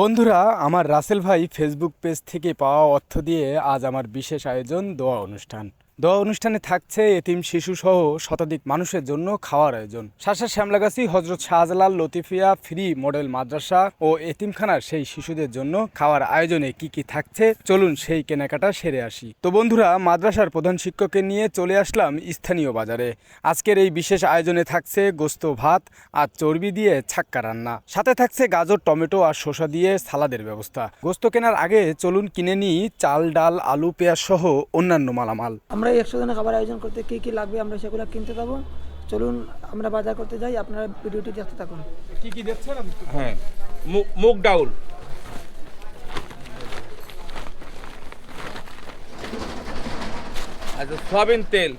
বন্ধুরা, আমার রাসেল ভাই ফেসবুক পেজ থেকে পাওয়া অর্থ দিয়ে আজ আমার বিশেষ আয়োজন দোয়া অনুষ্ঠান। দোয়া অনুষ্ঠানে থাকছে এতিম শিশু সহ শতাধিক মানুষের জন্য খাওয়ার আয়োজন। শাসা শ্যামলাগাছি, হজরত শাহজালাল, লতিফিয়া, ফ্রি মডেল মাদ্রাসা ও এতিমখানার সেই শিশুদের জন্য খাওয়ার আয়োজনে কি কি থাকছে, চলুন সেই কেনাকাটা সেরে আসি। তো বন্ধুরা, মাদ্রাসার প্রধান শিক্ষককে নিয়ে চলে আসলাম স্থানীয় বাজারে। আজকের এই বিশেষ আয়োজনে থাকছে গোস্ত, ভাত আর চর্বি দিয়ে ছাক্কা রান্না। সাথে থাকছে গাজর, টমেটো আর শসা দিয়ে সালাদের ব্যবস্থা। গোস্ত কেনার আগে চলুন কিনে নিই চাল, ডাল, আলু, পেঁয়াজ সহ অন্যান্য মালামাল। আমরা এই একশো জনের খাবার আয়োজন করতে কী কী লাগবে আমরা সেগুলো কিনতে যাব। চলুন আমরা বাজার করতে যাই আপনারা ভিডিওটি দেখতে থাকুন। কি কি দেখছেন হ্যাঁ মুগ ডাউল। আচ্ছা সয়াবিন তেল।